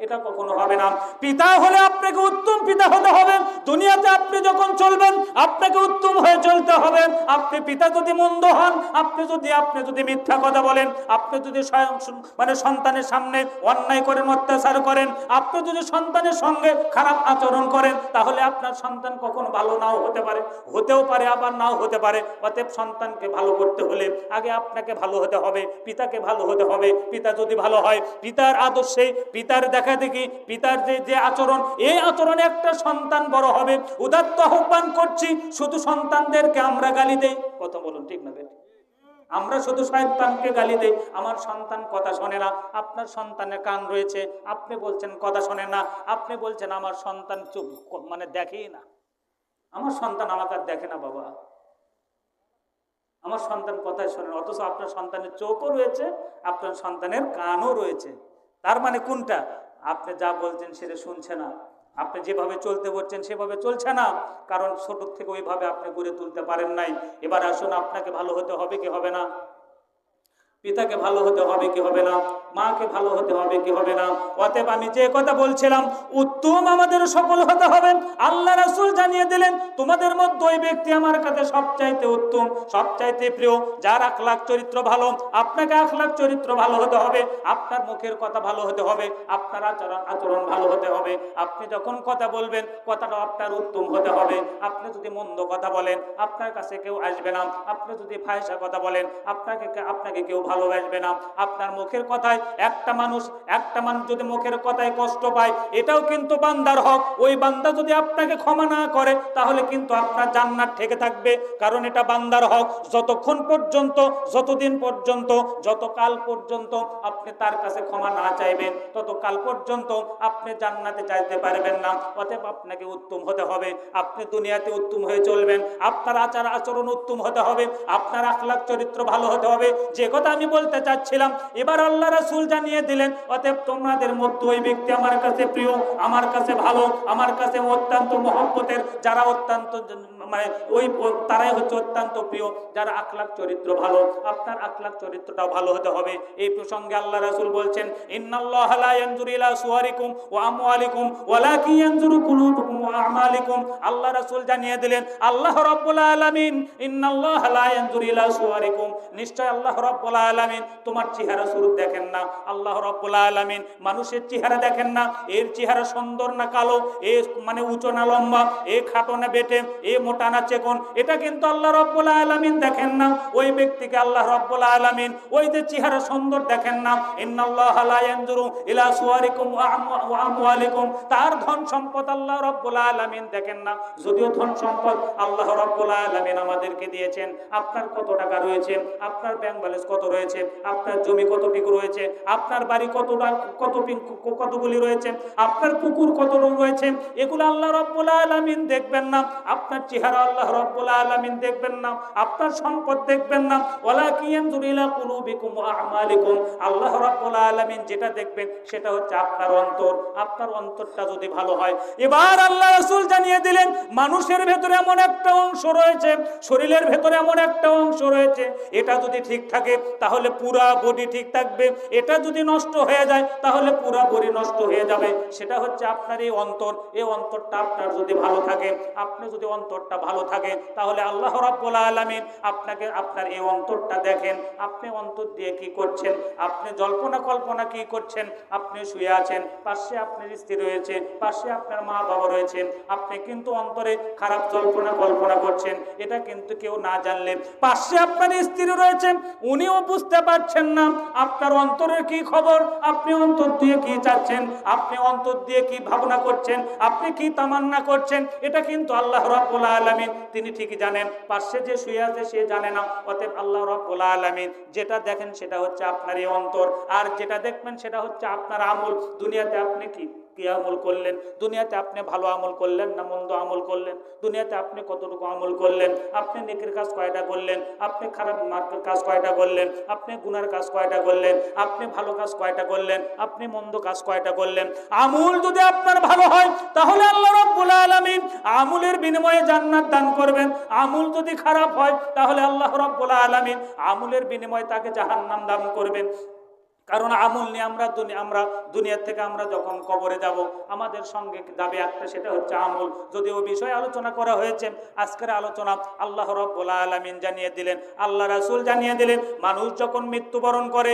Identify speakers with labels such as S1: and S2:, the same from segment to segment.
S1: এটা কখনো হবে না। পিতা হলে আপনাকে উত্তম পিতা হতে হবে। দুনিয়াতে আপনি যখন চলবেন, আপনাকে উত্তম হয়ে চলতে হবে। আপনি পিতা যদি মন্দ হন, আপনি যদি আপনি যদি মিথ্যা কথা বলেন, আপনি যদি মানে সন্তানের সামনে অন্যায় করেন, অত্যাচার করেন, আপনি যদি সন্তানের সঙ্গে খারাপ আচরণ করেন, তাহলে আপনার সন্তান কখনো ভালো নাও হতে পারে। হতেও পারে, আবার নাও হতে পারে। অতএব সন্তানকে ভালো করতে হলে আগে আপনাকে ভালো হতে হবে, পিতাকে ভালো হতে হবে। পিতা যদি ভালো হয়, পিতার আদর্শে পিতার দেখা দেখি পিতার যে যে আচরণ, এই আচরণে একটা সন্তান বড় হবে। উদাত্ত আহ্বান করছি, শুধু সন্তানদেরকে আমরা গালি দেই। কথা বলুন, ঠিক না আমরা শুধু সন্তানকে গালি দেই। আমার সন্তান কথা শোনে না, আপনার সন্তানের কান রয়েছে, আপনি বলছেন কথা শোনে না, আপনি বলছেন আমার সন্তান চুপ মানে দেখেই না। আমার সন্তান আমাকে দেখে না, বাবা। আমার সন্তান কথাই শোনে অথচ আপনার সন্তানের চোখও রয়েছে, আপনার সন্তানের কানও রয়েছে। তার মানে কোনটা? আপনি যা বলছেন সেটা শুনছে না। আপনি যেভাবে চলতে বলছেন সেভাবে চলছে না। কারণ ছোট থেকে ওইভাবে আপনি গড়ে তুলতে পারেন নাই। এবার আসুন, আপনাকে ভালো হতে হবে কি হবে না? পিতাকে ভালো হতে হবে কি হবে না? মাকে ভালো হতে হবে কি হবে না? অতএব আমি যে কথা বলছিলাম, উত্তম আমাদের সফল হতে হবে। আল্লাহ রাসূল জানিয়ে দিলেন, তোমাদের মধ্যে ওই ব্যক্তি আমার কাছে সবচাইতে উত্তম, সবচাইতে প্রিয়, যার আখলাক চরিত্র ভালো, আপনাকে আখলাক চরিত্র ভালো হতে হবে, আপনার মুখের কথা ভালো হতে হবে, আপনার আচরণ আচরণ ভালো হতে হবে। আপনি যখন কথা বলবেন, কথাটা আপনার উত্তম হতে হবে। আপনি যদি মন্দ কথা বলেন, আপনার কাছে কেউ আসবে না। আপনি যদি ফায়সা কথা বলেন, আপনাকে আপনাকে কেউ ভালোবাসবে না। আপনার মুখের কথায় একটা মানুষ একটা মানুষ যদি মুখের কথায় কষ্ট পায়, এটাও কিন্তু বান্দার হক। ওই বান্দা যদি আপনাকে ক্ষমা না করে, তাহলে কিন্তু আপনার জান্নাত ঠেকে থাকবে, কারণ এটা বান্দার হক। যতক্ষণ পর্যন্ত, যতদিন পর্যন্ত, যতকাল পর্যন্ত আপনি তার কাছে ক্ষমা না চাইবেন, ততকাল পর্যন্ত আপনি জান্নাতে চাইতে পারবেন না। অতএব আপনাকে উত্তম হতে হবে। আপনি দুনিয়াতে উত্তম হয়ে চলবেন। আপনার আচার আচরণ উত্তম হতে হবে। আপনার আখলাক চরিত্র ভালো হতে হবে। যে কথা আমি বলতে চাচ্ছিলাম, এবার আল্লাহ রাসূল জানিয়ে দিলেন, অতএব তোমাদের মধ্যে ওই ব্যক্তি আমার কাছে প্রিয়, আমার কাছে ভালো, আমার কাছে অত্যন্ত মহব্বতের, যারা অত্যন্ত মানে ওই তারাই হচ্ছে অত্যন্ত প্রিয়, যারা আখলাক চরিত্র ভালো, আপনার আখলাক চরিত্রটাও ভালো হতে হবে। এই প্রসঙ্গে আল্লাহ রাসূল বলছেন, ইন্নাল্লাহ লা ইয়ানজুরু ইলা আল্লাহ রাসূল জানিয়ে দিলেন, আল্লাহ নিশ্চয় আল্লাহ তোমার চেহারা স্বরূপ দেখেন না। আল্লাহ রাব্বুল আলামিন মানুষের চেহারা দেখেন না। এর চেহারা সুন্দর না কালো? এ মানে উঁচু না লম্বা? এ খাটো না বেটে? এ মোটা না চেকন এটা কিন্তু আল্লাহ রব্বুল আলামিন দেখেন না। ওই ব্যক্তিকে আল্লাহ রব্বুল আলামিন ওই যে চেহারা সুন্দর দেখেন না। ইন্নাল্লাহ ইলা সুওয়ারিকুম ওয়া আমওয়ালিকুম। তার ধন সম্পদ আল্লাহ রব্বুল আলামিন দেখেন না। যদিও ধন সম্পদ আল্লাহ রব্বুল আলামিন আমাদেরকে দিয়েছেন। আপনার কত টাকা রয়েছে? আপনার ব্যাংক ব্যালেন্স কত রয়েছে? আপনার জমি কত পিকু রয়েছে, আপনার বাড়ি কতটা, কত কতগুলি রয়েছে, আপনার পুকুর কত রয়েছে, এগুলো আল্লাহ রব্বুল আলামিন দেখবেন না, আপনার চেহারা আল্লাহ রব্বুল আলামিন দেখবেন না, আপনার সম্পদ দেখবেন না আমালিকুম, আল্লাহ রব্বুল আলামিন যেটা দেখবেন সেটা হচ্ছে আপনার অন্তর, আপনার অন্তরটা যদি ভালো হয়। এবার আল্লাহ রাসূল জানিয়ে দিলেন, মানুষের ভেতরে এমন একটা অংশ রয়েছে, শরীরের ভেতরে এমন একটা অংশ রয়েছে, এটা যদি ঠিক থাকে তাহলে পুরা বডি ঠিক থাকবে। এটা যদি নষ্ট হয়ে যায়, তাহলে পুরা বডি নষ্ট হয়ে যাবে। সেটা হচ্ছে আপনার এই অন্তর। এই অন্তরটা আপনার যদি ভালো থাকে, আপনি যদি অন্তরটা ভালো থাকে, তাহলে আল্লাহ রাব্বুল আলামিন আপনাকে, আপনার এই অন্তরটা দেখেন। আপনি অন্তর দিয়ে কি করছেন? আপনি জল্পনা কল্পনা কি করছেন? আপনি শুয়ে আছেন। পাশে আপনার স্ত্রী রয়েছে, পাশে আপনার মা বাবা রয়েছেন। আপনি কিন্তু অন্তরে খারাপ জল্পনা কল্পনা করছেন। এটা কিন্তু কেউ না জানলে। পাশে আপনার স্ত্রী রয়েছেন, উনিও বুঝতে পারছেন না। আপনার অন্তরের কি খবর? আপনি অন্তর দিয়ে কি চাচ্ছেন? আপনি অন্তর দিয়ে কি ভাবনা করছেন? আপনি কি তামান্না করছেন? এটা কিন্তু আল্লাহ রাব্বুল আলামিন, তিনি ঠিকই জানেন। পাশে যে শুয়ে আছে, সে জানে না। অতএব আল্লাহ রাব্বুল আলমিন, যেটা দেখেন সেটা হচ্ছে আপনার এই অন্তর। আর যেটা দেখবেন সেটা হচ্ছে আপনার আমল। দুনিয়াতে আপনি কি কি আমল করলেন? দুনিয়াতে আপনি ভালো আমল করলেন না মন্দ আমল করলেন? দুনিয়াতে আপনি কতটুকু আমল করলেন? আপনি নেকের কাজ কয়টা করলেন? আপনি খারাপ মার্কের কাজ কয়টা করলেন? আপনি গুনার কাজ কয়টা করলেন? আপনি ভালো কাজ কয়টা করলেন? আপনি মন্দ কাজ কয়টা করলেন? আমল যদি আপনার ভালো হয়, তাহলে আল্লাহ রাব্বুল আলামিন আমলের বিনিময়ে জান্নাত দান করবেন। আমল যদি খারাপ হয়, তাহলে আল্লাহ রাব্বুল আলামিন আমুলের বিনিময়ে তাকে জাহান্নাম দান করবেন। কারণ আমল নিয়ে আমরা আমরা দুনিয়ার থেকে আমরা যখন কবরে যাব, আমাদের সঙ্গে যাবে একটা সেটা হচ্ছে আমল। যদি ওই বিষয়ে আলোচনা করা হয়েছে, আজকের আলোচনা আল্লাহ রব্বুল আলামিন জানিয়ে দিলেন, আল্লাহ রাসূল জানিয়ে দিলেন, মানুষ যখন মৃত্যুবরণ করে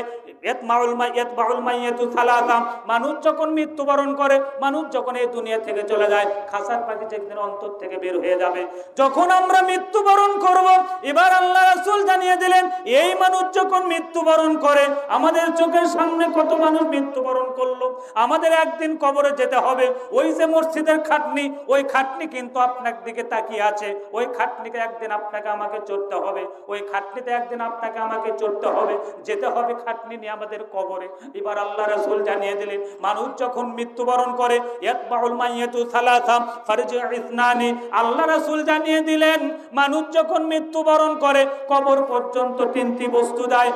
S1: মানুষ যখন মৃত্যুবরণ করে, মানুষ যখন এই দুনিয়া থেকে চলে যায়, খাসার পাখি যেদিন অন্তর থেকে বের হয়ে যাবে। যখন আমরা মৃত্যুবরণ করব, এবার আল্লাহ রাসূল জানিয়ে দিলেন, এই মানুষ যখন মৃত্যুবরণ করে, আমাদের চোখের সামনে কত মানুষ মৃত্যুবরণ করল? আমাদের একদিন কবরে যেতে হবে। ওই যে মসজিদের খাটনি, ওই খাটনি কিন্তু আপনার দিকে তাকিয়ে আছে। ওই খাটনিকে একদিন আপনাকে আমাকে চড়তে হবে। ওই খাটনিতে একদিন আপনাকে আমাকে চড়তে হবে। যেতে হবে খাটনি নিয়ে আমাদের কবরে। এবার আল্লাহ রাসূল জানিয়ে দিলেন, মানুষ যখন মৃত্যুবরণ করে আল্লাহ রাসূল জানিয়ে দিলেন, মানুষ যখন মৃত্যুবরণ করে, কবর পর্যন্ত তিনটি বস্তু দেয়।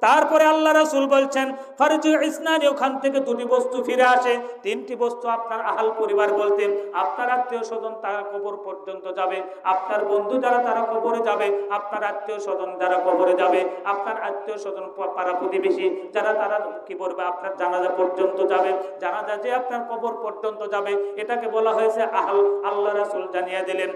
S1: তারপরে আল্লাহ রাসুল বলছেন, ফারজি ইসনানি ওখান থেকে দুটি বস্তু ফিরে আসে। তিনটি বস্তু আপনার আহাল পরিবার বলতেন। আপনার আত্মীয় স্বজন তারা কবর পর্যন্ত যাবে। আপনার বন্ধু যারা তারা কবরে যাবে। আপনার আত্মীয় স্বজন যারা কবরে যাবে। আপনার আত্মীয় স্বজন পাড়া প্রতিবেশী যারা তারা কি বলবে, আপনার জানাজা পর্যন্ত যাবে। জানাজা যে আপনার কবর পর্যন্ত যাবে, এটাকে বলা হয়েছে আহাল। আল্লাহ রাসুল জানিয়ে দিলেন।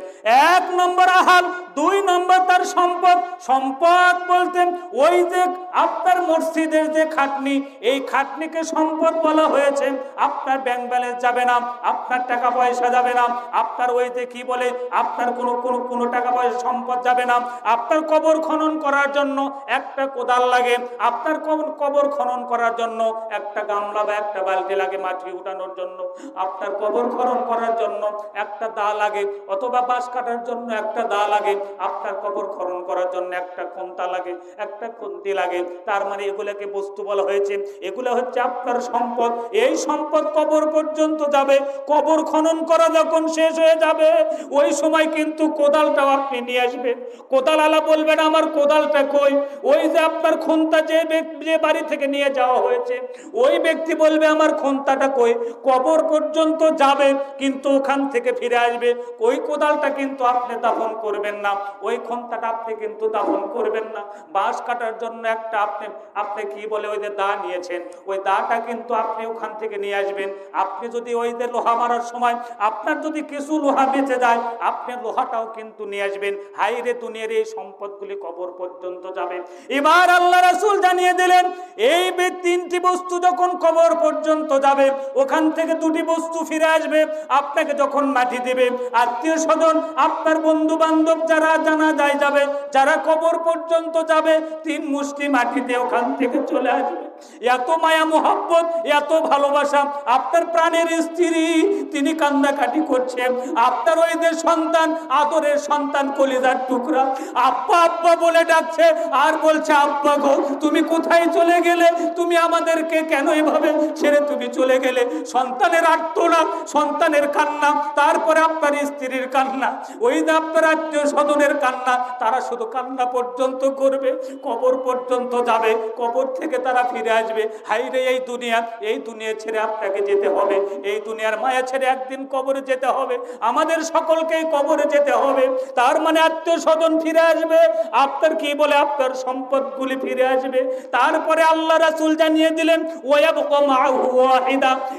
S1: এক নম্বর আহাল, দুই নম্বর তার সম্পদ। সম্পদ বলতেন ওই যে আপনার মসজিদের যে খাটনি, এই খাটনিকে সম্পদ বলা হয়েছে, আপনার ব্যাংক ব্যালেন্স যাবে না, আপনার টাকা পয়সা যাবে না, আপনার ওই যে কি বলে, আপনার কোনো কোনো কোনো টাকা পয়সা সম্পদ যাবে না। আপনার কবর খনন করার জন্য একটা কোদাল লাগে, আপনার কবর খনন করার জন্য একটা গামলা বা একটা বালতি লাগে মাটি উঠানোর জন্য। আপনার কবর খনন করার জন্য একটা দা লাগে, অথবা বাঁশ কাটার জন্য একটা দা লাগে, আপনার কবর খনন করার জন্য একটা খুন্তা লাগে, একটা খুন্তি লাগে তার মানে এগুলোকে বস্তু বলা হয়েছে। এগুলো হচ্ছে আপনার সম্পদ। এই সম্পদ কবর পর্যন্ত যাবে। কবর খনন করা যখন শেষ হয়ে যাবে, ওই সময় কিন্তু কোদালটাও আপনি নিয়ে আসবেন। কোদাল আলা বলবেন, আমার কোদালটা কই? ওই যে আপনার খুন্তা যে যে বাড়ি থেকে নিয়ে যাওয়া হয়েছে, ওই ব্যক্তি বলবে, আমার খুন্তাটা কই? কবর পর্যন্ত যাবে, কিন্তু ওখান থেকে ফিরে আসবে। ওই কোদালটা কিন্তু আপনি দাফন করবেন না। ওই খুন্তাটা আপনি কিন্তু দাফন করবেন না। বাঁশ কাটার জন্য একটা আপনি আপনি কি বলে ওই যে দা নিয়েছেন? ওই দাটা কিন্তু আপনি ওখান থেকে নিয়ে আসবেন। আপনি যদি ওই যে লোহা মারার সময় আপনার যদি কিছু লোহা বেঁচে যায়, আপনি লোহাটাও কিন্তু নিয়ে আসবেন। হাই রে দুনিয়ার এই সম্পদগুলি কবর পর্যন্ত যাবে। এবার আল্লাহ রাসূল জানিয়ে দিলেন, এই তিনটি বস্তু যখন কবর পর্যন্ত যাবে, ওখান থেকে দুটি বস্তু ফিরে আসবে। আপনাকে যখন মাটি দেবে, আত্মীয় স্বজন, আপনার বন্ধু বান্ধব যারা জানা যায় যাবে, যারা কবর পর্যন্ত যাবে, তিন মুষ্টি মাটিতে ওখান থেকে চলে আসবে। এত মায়া, মোহাব্বত, এত ভালোবাসা। আপনার প্রাণের স্ত্রী, তিনি কান্দাকাটি করছেন। আপনার ওই যে সন্তান, আদরের সন্তান কলিজার টুকরা। আব্বা আব্বা বলে ডাকছে, আর বলছে, আব্বা গো, তুমি কোথায় চলে গেলে? তুমি আমাদেরকে কেন এভাবে ছেড়ে তুমি চলে গেলে? সন্তানের আত্মনা সন্তানের কান্না, তারপরে আপনার স্ত্রীর কান্না। ওই যে আপনার আত্মীয় স্বজনের কান্না, তারা শুধু কান্না পর্যন্ত করবে, কবর পর্যন্ত যাবে। কবর থেকে তারা ফিরে আসবে। হাইরে এই দুনিয়া এই দুনিয়া ছেড়ে আপনাকে যেতে হবে। এই দুনিয়ার মায়া ছেড়ে একদিন কবরে যেতে হবে। আমাদের সকলকেই কবরে যেতে হবে। তার মানে আত্মীয় স্বজন ফিরে আসবে। আপনার কি বলে? আপনার সম্পদগুলি ফিরে আসবে। তারপরে আল্লাহ রাসূল জানিয়ে দিলেন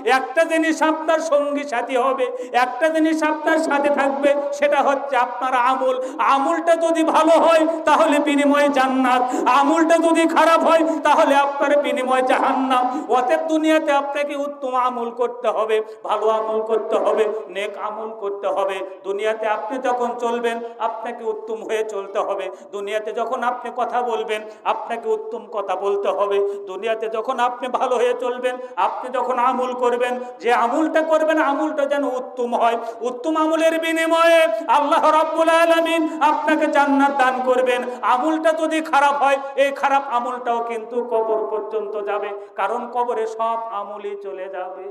S1: একটা জিনিস আপনার সঙ্গী সাথী হবে। একটা জিনিস আপনার সাথে থাকবে, সেটা হচ্ছে আপনার আমল। আমলটা যদি ভালো হয়, তাহলে বিনিময় জান্নাত। আমলটা যদি খারাপ হয়, তাহলে আপনার বিনিময় জাহান্নাম। অতএব দুনিয়াতে আপনাকে উত্তম আমল করতে হবে, ভালো আমল করতে হবে, নেক আমল করতে হবে। দুনিয়াতে আপনি যখন চলবেন, আপনাকে উত্তম হয়ে চলতে হবে। দুনিয়াতে যখন আপনি কথা বলবেন, আপনাকে উত্তম কথা বলতে হবে। দুনিয়াতে যখন আপনি ভালো হয়ে চলবেন, আপনি যখন আমল করবেন, যে আমলটা করবেন, আমুলটা যেন উত্তম হয়। উত্তম আমলের বিনিময়ে আল্লাহ রাব্বুল আলামিন আপনাকে জান্নাত দান করবেন। আমলটা যদি খারাপ হয়, এই খারাপ আমলটাও কিন্তু কবর পর্যন্ত যাবে, কারণ কবরে সব আমলই চলে যাবে।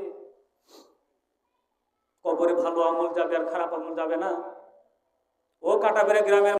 S1: কবরে ভালো আমল যাবে আর খারাপ আমল যাবে না। ও কাটাবেড়ে গ্রামের